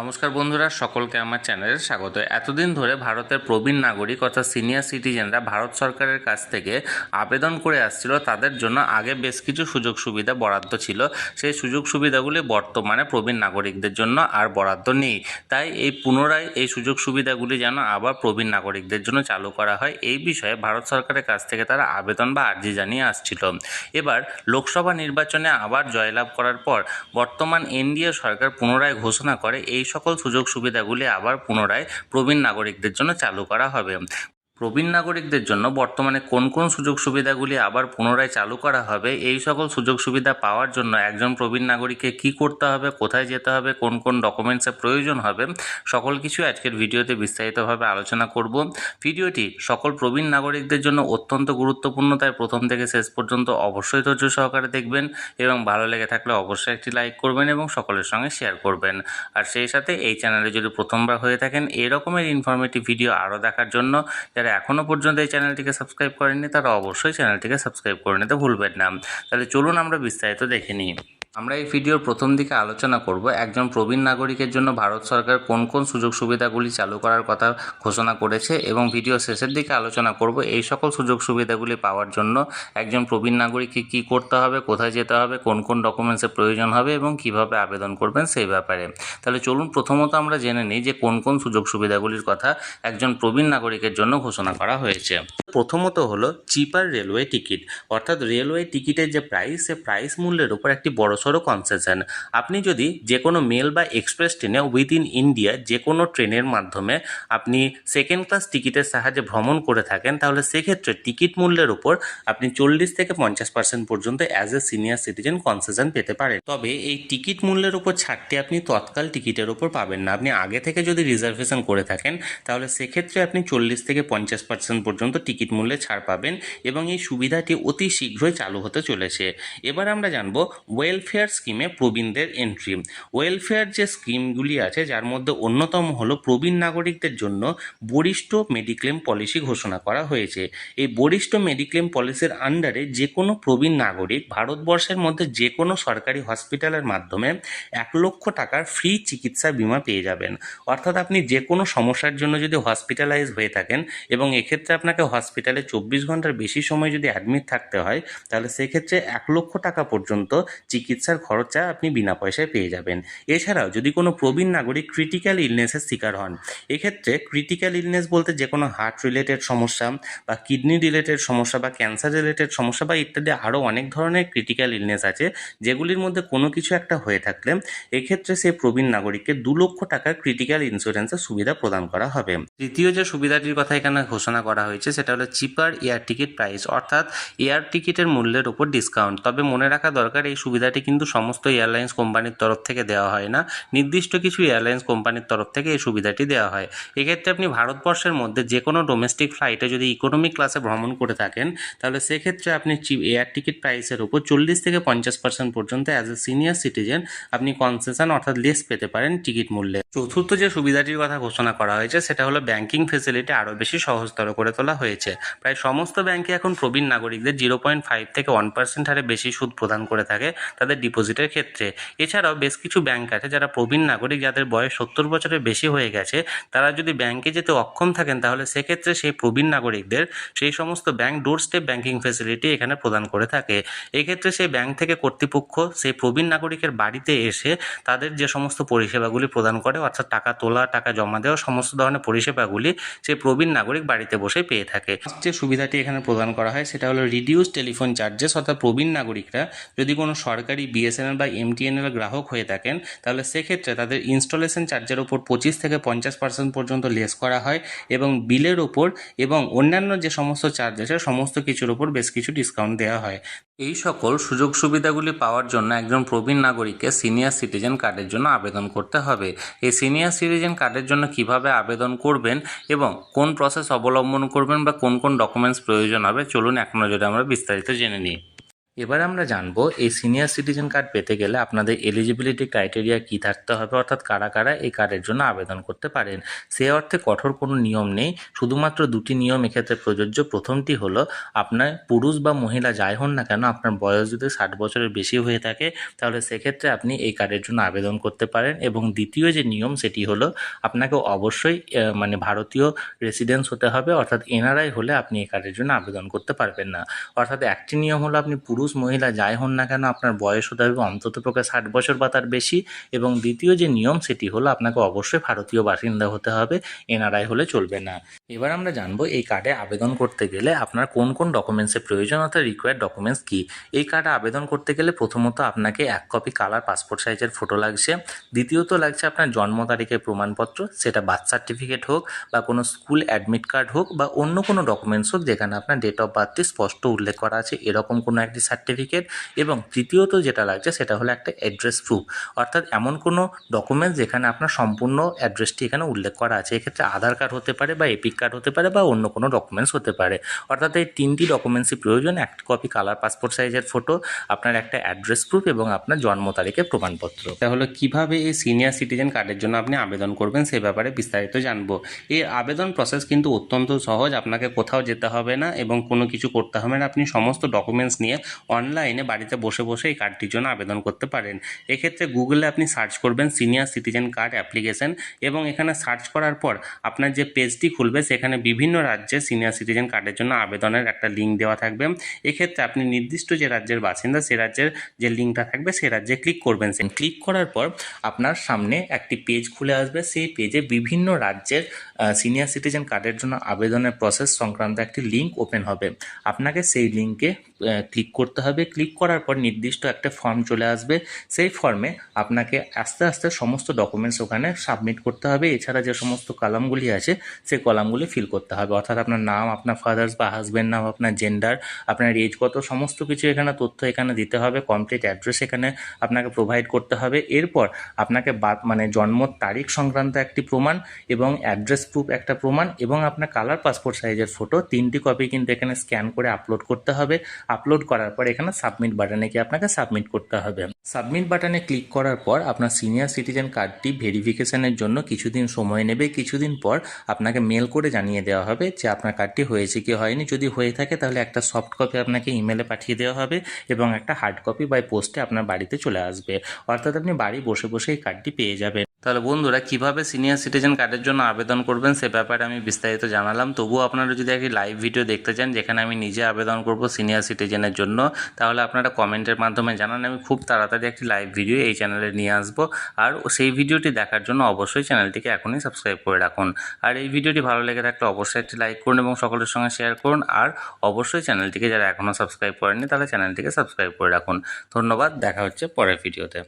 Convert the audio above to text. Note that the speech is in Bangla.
নমস্কার বন্ধুরা, সকলকে আমার চ্যানেলে স্বাগত। এতদিন ধরে ভারতের প্রবীণ নাগরিক অর্থাৎ সিনিয়র সিটিজেনরা ভারত সরকারের কাছ থেকে আবেদন করে আসছিল। তাদের জন্য আগে বেশ কিছু সুযোগ সুবিধা বরাদ্দ ছিল। সেই সুযোগ সুবিধাগুলি বর্তমানে প্রবীণ নাগরিকদের জন্য আর বরাদ্দ নেই। তাই এই পুনরায় এই সুযোগ সুবিধাগুলি যেন আবার প্রবীণ নাগরিকদের জন্য চালু করা হয়, এই বিষয়ে ভারত সরকারের কাছ থেকে তারা আবেদন বা আর্জি জানিয়ে আসছিল। এবার লোকসভা নির্বাচনে আবার জয়লাভ করার পর বর্তমান এনডিএ সরকার পুনরায় ঘোষণা করে, এই সকল সুযোগ সুবিধাগুলি আবার পুনরায় প্রবীণ নাগরিকদের জন্য চালু করা হবে। প্রবীণ নাগরিকদের জন্য বর্তমানে কোন কোন সুযোগ সুবিধাগুলি আবার পুনরায় চালু করা হবে, এই সকল সুযোগ সুবিধা পাওয়ার জন্য একজন প্রবীণ নাগরিককে কি করতে হবে, কোথায় যেতে হবে, কোন কোন ডকুমেন্টসের প্রয়োজন হবে, সকল কিছু আজকের ভিডিওতে বিস্তারিতভাবে আলোচনা করব। ভিডিওটি সকল প্রবীণ নাগরিকদের জন্য অত্যন্ত গুরুত্বপূর্ণ, তাই প্রথম থেকে শেষ পর্যন্ত অবশ্যই ধৈর্য সহকারে দেখবেন এবং ভালো লেগে থাকলে অবশ্যই একটি লাইক করবেন এবং সকলের সঙ্গে শেয়ার করবেন। আর সেই সাথে এই চ্যানেলে যদি প্রথমবার হয়ে থাকেন এই রকমের ইনফরমেটিভ ভিডিও আরও দেখার জন্য যারা এখনও পর্যন্ত এই চ্যানেলটিকে সাবস্ক্রাইব করেননি, তারা অবশ্যই চ্যানেলটিকে সাবস্ক্রাইব করে নিতে ভুলবেন না। তাহলে চলুন আমরা বিস্তারিত দেখে নিই। আমরা এই ভিডিওর প্রথম দিকে আলোচনা করব একজন প্রবীণ নাগরিকের জন্য ভারত সরকার কোন কোন সুযোগ সুবিধাগুলি চালু করার কথা ঘোষণা করেছে এবং ভিডিও শেষের দিকে আলোচনা করব এই সকল সুযোগ সুবিধাগুলি পাওয়ার জন্য একজন প্রবীণ নাগরিককে কী করতে হবে, কোথায় যেতে হবে, কোন কোন ডকুমেন্টসের প্রয়োজন হবে এবং কীভাবে আবেদন করবেন সেই ব্যাপারে। তাহলে চলুন প্রথমত আমরা জেনে নিই যে কোন কোন সুযোগ সুবিধাগুলির কথা একজন প্রবীণ নাগরিকের জন্য ঘোষণা করা হয়েছে। প্রথমত হলো চিপার রেলওয়ে টিকিট অর্থাৎ রেলওয়ে টিকিটের যে প্রাইস সে প্রাইস মূল্যের উপর একটি বড়সড় কনসেশন আপনি যদি যে কোনো মেল বা এক্সপ্রেস ট্রেনে উইদিন ইন্ডিয়া যে কোনো ট্রেনের মাধ্যমে আপনি সেকেন্ড ক্লাস টিকিটের সাহায্যে ভ্রমণ করে থাকেন, তাহলে সেক্ষেত্রে টিকিট মূল্যের উপর আপনি চল্লিশ থেকে পঞ্চাশ পার্সেন্ট পর্যন্ত as a senior citizen concession পেতে পারেন। তবে এই টিকিট মূল্যের উপর ছাড়টি আপনি তৎকাল টিকিটের উপর পাবেন না। আপনি আগে থেকে যদি রিজার্ভেশন করে থাকেন, তাহলে সেক্ষেত্রে আপনি চল্লিশ থেকে পঞ্চাশ পার্সেন্ট পর্যন্ত টিকিট মূল্যে ছাড় পাবেন এবং এই সুবিধাটি অতি শীঘ্রই চালু হতে চলেছে। এবার আমরা জানব ওয়েলফেয়ার স্কিমে প্রবীণদের এন্ট্রি ওয়েলফেয়ার যে স্কিমগুলি আছে, যার মধ্যে অন্যতম হলো প্রবীণ নাগরিকদের জন্য বরিষ্ঠ মেডিক্লেম পলিসি ঘোষণা করা হয়েছে। এই বরিষ্ঠ মেডিক্লেম পলিসির আন্ডারে যে কোনো প্রবীণ নাগরিক ভারতবর্ষের মধ্যে যে কোনো সরকারি হসপিটালের মাধ্যমে এক লক্ষ টাকার ফ্রি চিকিৎসা বিমা পেয়ে যাবেন। অর্থাৎ আপনি যে কোনো সমস্যার জন্য যদি হসপিটালাইজ হয়ে থাকেন এবং এক্ষেত্রে আপনাকে হসপিটালে চব্বিশ ঘণ্টার বেশি সময় যদি অ্যাডমিট থাকতে হয়, তাহলে সেক্ষেত্রে এক লক্ষ টাকা পর্যন্ত চিকিৎসার খরচা আপনি বিনা পয়সায় পেয়ে যাবেন। এছাড়াও যদি কোনো প্রবীণ নাগরিক ক্রিটিক্যাল ইলনেসের শিকার হন, এক্ষেত্রে ক্রিটিক্যাল ইলনেস বলতে যে কোনো হার্ট রিলেটেড সমস্যা বা কিডনি রিলেটেড সমস্যা বা ক্যান্সার রিলেটেড সমস্যা বা ইত্যাদি আরও অনেক ধরনের ক্রিটিক্যাল ইলনেস আছে, যেগুলির মধ্যে কোনো কিছু একটা হয়ে থাকলে এক্ষেত্রে সেই প্রবীণ নাগরিককে দু লক্ষ টাকার ক্রিটিক্যাল ইন্স্যুরেন্সের সুবিধা প্রদান করা হবে। তৃতীয় যে সুবিধাটির কথা এখানে ঘোষণা করা হয়েছে, সেটা হলো চিপার এয়ার টিকিট প্রাইস অর্থাৎ এয়ার টিকিটের মূল্যের উপর ডিসকাউন্ট তবে মনে রাখা দরকার, এই সুবিধাটি কিন্তু সমস্ত এয়ারলাইন্স কোম্পানির তরফ থেকে দেওয়া হয় না। নির্দিষ্ট কিছু এয়ারলাইন্স কোম্পানির তরফ থেকে এই সুবিধাটি দেওয়া হয়। এক্ষেত্রে আপনি ভারতবর্ষের মধ্যে যে কোনো ডোমেস্টিক ফ্লাইটে যদি ইকোনমি ক্লাসে ভ্রমণ করে থাকেন, তাহলে সেক্ষেত্রে আপনি এয়ার টিকিট প্রাইসের উপর চল্লিশ থেকে পঞ্চাশ পার্সেন্ট পর্যন্ত অ্যাজ এ সিনিয়র সিটিজেন আপনি কনসেশন অর্থাৎ লেস পেতে পারেন টিকিট মূল্যে। চতুর্থ যে সুবিধাটির কথা ঘোষণা করা হয়েছে, সেটা হলো ব্যাংকিং ফেসিলিটি আরও বেশি সহজতর করে তোলা হয়েছে। প্রায় সমস্ত ব্যাংকে এখন প্রবীণ নাগরিকদের জিরো পয়েন্ট ফাইভ থেকে ওয়ান পার্সেন্ট হারে বেশি সুদ প্রদান করে থাকে। তাদের ডিপোজিটের ক্ষেত্রে। এছাড়াও বেশ কিছু ব্যাংক আছে যারা প্রবীণ নাগরিক যাদের বয়স সত্তর বছরের বেশি হয়ে গেছে, তারা যদি ব্যাংকে যেতে অক্ষম থাকেন তাহলে সেক্ষেত্রে সেই প্রবীণ নাগরিকদের সেই সমস্ত bank doorstep banking facility এখানে প্রদান করে থাকে। এক্ষেত্রে সেই ব্যাংক থেকে কর্তৃপক্ষ সেই প্রবীণ নাগরিকের বাড়িতে এসে তাদের যে সমস্ত পরিষেবাগুলি প্রদান করে, অর্থাৎ টাকা তোলা, টাকা জমা দেওয়া, সমস্ত ধরনের পরিষেবাগুলি সেই প্রবীণ নাগরিক বাড়িতে বসে পেয়ে থাকে। যে সুবিধাটি এখানে প্রদান করা হয় সেটা হলো রিডিউস টেলিফোন চার্জেস অর্থাৎ প্রবীণ নাগরিকরা যদি কোনো সরকারি বিএসএনএল বা এমটিএনএল গ্রাহক হয়ে থাকেন, তাহলে সেক্ষেত্রে তাদের ইনস্টলেশন চার্জের ওপর পঁচিশ থেকে পঞ্চাশ পার্সেন্ট পর্যন্ত লেস করা হয় এবং বিলের ওপর এবং অন্যান্য যে সমস্ত চার্জ আছে, সমস্ত কিছুর ওপর বেশ কিছু ডিসকাউন্ট দেওয়া হয়। এই সকল সুযোগ সুবিধাগুলি পাওয়ার জন্য একজন প্রবীণ নাগরিককে সিনিয়র সিটিজেন কার্ডের জন্য আবেদন করতে হবে। এই সিনিয়র সিটিজেন কার্ডের জন্য কীভাবে আবেদন করবেন এবং কোন প্রসেস অবলম্বন করবেন বা কোন কোন ডকুমেন্টস প্রয়োজন হবে, চলুন এক নজরে আমরা বিস্তারিত জেনে নিই। এবার আমরা জানব, এই সিনিয়র সিটিজেন কার্ড পেতে গেলে আপনাদের এলিজিবিলিটি ক্রাইটেরিয়া কী থাকতে হবে? অর্থাৎ কারা কারা এই কার্ডের জন্য আবেদন করতে পারেন? সে অর্থে কঠোর কোনো নিয়ম নেই। শুধুমাত্র দুটি নিয়ম এক্ষেত্রে প্রযোজ্য। প্রথমটি হলো, আপনার পুরুষ বা মহিলা যাই হন না কেন, আপনার বয়স যদি ষাট বছরের বেশি হয়ে থাকে, তাহলে সেক্ষেত্রে আপনি এই কার্ডের জন্য আবেদন করতে পারেন। এবং দ্বিতীয় যে নিয়ম, সেটি হলো, আপনাকে অবশ্যই মানে ভারতীয় রেসিডেন্স হতে হবে। অর্থাৎ এনআরআই হলে আপনি এই কার্ডের জন্য আবেদন করতে পারবেন না। অর্থাৎ একটি নিয়ম হলো, আপনি পুরুষ মহিলা যাই হন না কেন, আপনার বয়স হতে হবে অন্তত পক্ষে ষাট বছর বা তার বেশি। এবং দ্বিতীয় যে নিয়ম, সেটি হলো আপনাকে অবশ্যই ভারতীয় বাসিন্দা হতে হবে। এনআরআই হলে চলবে না। এবার আমরা জানব এই কার্ডে আবেদন করতে গেলে আপনার কোন কোন ডকুমেন্টসের প্রয়োজন, অর্থাৎ রিকোয়ার্ড ডকুমেন্টস কী? এই কার্ডে আবেদন করতে গেলে প্রথমত আপনাকে এক কপি কালার পাসপোর্ট সাইজের ফটো লাগছে। দ্বিতীয়ত লাগছে আপনার জন্ম তারিখের প্রমাণপত্র, সেটা বার্থ সার্টিফিকেট হোক বা কোনো স্কুল অ্যাডমিট কার্ড হোক বা অন্য কোনো ডকুমেন্টস হোক, যেখানে আপনার ডেট অফ বার্থটি স্পষ্ট উল্লেখ করা আছে, এরকম কোনো একটি সার্টিফিকেট এবং তৃতীয়ত যেটা লাগছে, সেটা হলো একটা অ্যাড্রেস প্রুফ অর্থাৎ এমন কোনো ডকুমেন্টস যেখানে আপনার সম্পূর্ণ অ্যাড্রেসটি এখানে উল্লেখ করা আছে। এক্ষেত্রে আধার কার্ড হতে পারে বা এপিক কার্ড হতে পারে বা অন্য কোনো ডকুমেন্টস হতে পারে। অর্থাৎ এই তিনটি ডকুমেন্টসই প্রয়োজন একটা কপি কালার পাসপোর্ট সাইজের ফটো আপনার একটা অ্যাড্রেস প্রুফ এবং আপনার জন্ম তারিখের প্রমাণপত্র। তাহলে কীভাবে এই সিনিয়র সিটিজেন কার্ডের জন্য আপনি আবেদন করবেন সে ব্যাপারে বিস্তারিত জানব। এই আবেদন প্রসেস কিন্তু অত্যন্ত সহজ, আপনাকে কোথাও যেতে হবে না এবং কোনো কিছু করতে হবে না। আপনি সমস্ত ডকুমেন্টস নিয়ে অনলাইনে বাড়িতে বসে বসে এই কার্ডটির জন্য আবেদন করতে পারেন। এক্ষেত্রে গুগলে আপনি সার্চ করবেন সিনিয়র সিটিজেন কার্ড অ্যাপ্লিকেশন এবং এখানে সার্চ করার পর আপনার যে পেজটি খুলবে সেখানে বিভিন্ন রাজ্যে সিনিয়র সিটিজেন কার্ডের জন্য আবেদনের একটা লিঙ্ক দেওয়া থাকবে। এক্ষেত্রে আপনি নির্দিষ্ট যে রাজ্যের বাসিন্দা, সে রাজ্যের যে লিঙ্কটা থাকবে, সে রাজ্যে ক্লিক করবেন। ক্লিক করার পর আপনার সামনে একটি পেজ খুলে আসবে। সেই পেজে বিভিন্ন রাজ্যের সিনিয়র সিটিজেন কার্ডের জন্য আবেদনের প্রসেস সংক্রান্ত একটি লিঙ্ক ওপেন হবে। আপনাকে সেই লিঙ্কে ক্লিক করতে হবে। ক্লিক করার পর নির্দিষ্ট একটা ফর্ম চলে আসবে। সেই ফর্মে আপনাকে আস্তে আস্তে সমস্ত ডকুমেন্টস ওখানে সাবমিট করতে হবে। এছাড়া যে সমস্ত কলামগুলি আছে, সেই কলামগুলি ফিল করতে হবে। অর্থাৎ আপনার নাম, আপনার ফাদার্স বা হাজব্যান্ড নাম, আপনার জেন্ডার আপনার এজ কত, সমস্ত কিছু এখানে তথ্য এখানে দিতে হবে। কমপ্লিট অ্যাড্রেস এখানে আপনাকে প্রোভাইড করতে হবে। এরপর আপনাকে মানে জন্ম তারিখ সংক্রান্ত একটি প্রমাণ এবং অ্যাড্রেস প্রুফ একটা প্রমাণ এবং আপনার কালার পাসপোর্ট সাইজের ফটো তিনটি কপি কিন্তু এখানে স্ক্যান করে আপলোড করতে হবে। আপলোড করার পর এখানে সাবমিট বাটনে গিয়ে আপনাকে সাবমিট করতে হবে। সাবমিট বাটনে ক্লিক করার পর আপনার সিনিয়র সিটিজেন কার্ডটি ভেরিফিকেশনের জন্য কিছুদিন সময় নেবে। কিছুদিন পর আপনাকে মেল করে জানিয়ে দেওয়া হবে যে আপনার কার্ডটি হয়েছে কি হয়নি। যদি হয়ে থাকে তাহলে একটা সফট কপি আপনাকে ইমেলে পাঠিয়ে দেওয়া হবে এবং একটা হার্ড কপি বাই পোস্টে আপনার বাড়িতে চলে আসবে। অর্থাৎ আপনি বাড়ি বসে বসে এই কার্ডটি পেয়ে যাবেন। তাহলে বন্ধুরা, কীভাবে সিনিয়র সিটিজেন কার্ডের জন্য আবেদন করবেন সে ব্যাপারে আমি বিস্তারিত জানালাম। তবুও আপনারা যদি একটি লাইভ ভিডিও দেখতে চান, যেখানে আমি নিজে আবেদন করব সিনিয়র সিটিজেনের জন্য, তাহলে আপনারা কমেন্টের মাধ্যমে জানান। আমি খুব তাড়াতাড়ি একটি লাইভ ভিডিও এই চ্যানেলে নিয়ে আসব। আর সেই ভিডিওটি দেখার জন্য অবশ্যই চ্যানেলটিকে এখনই সাবস্ক্রাইব করে রাখুন। আর এই ভিডিওটি ভালো লেগে থাকলে অবশ্যই একটি লাইক করুন এবং সকলের সঙ্গে শেয়ার করুন। আর অবশ্যই চ্যানেলটিকে যারা এখনও সাবস্ক্রাইব করেননি তাহলে চ্যানেলটিকে সাবস্ক্রাইব করে রাখুন। ধন্যবাদ, দেখা হচ্ছে পরের ভিডিওতে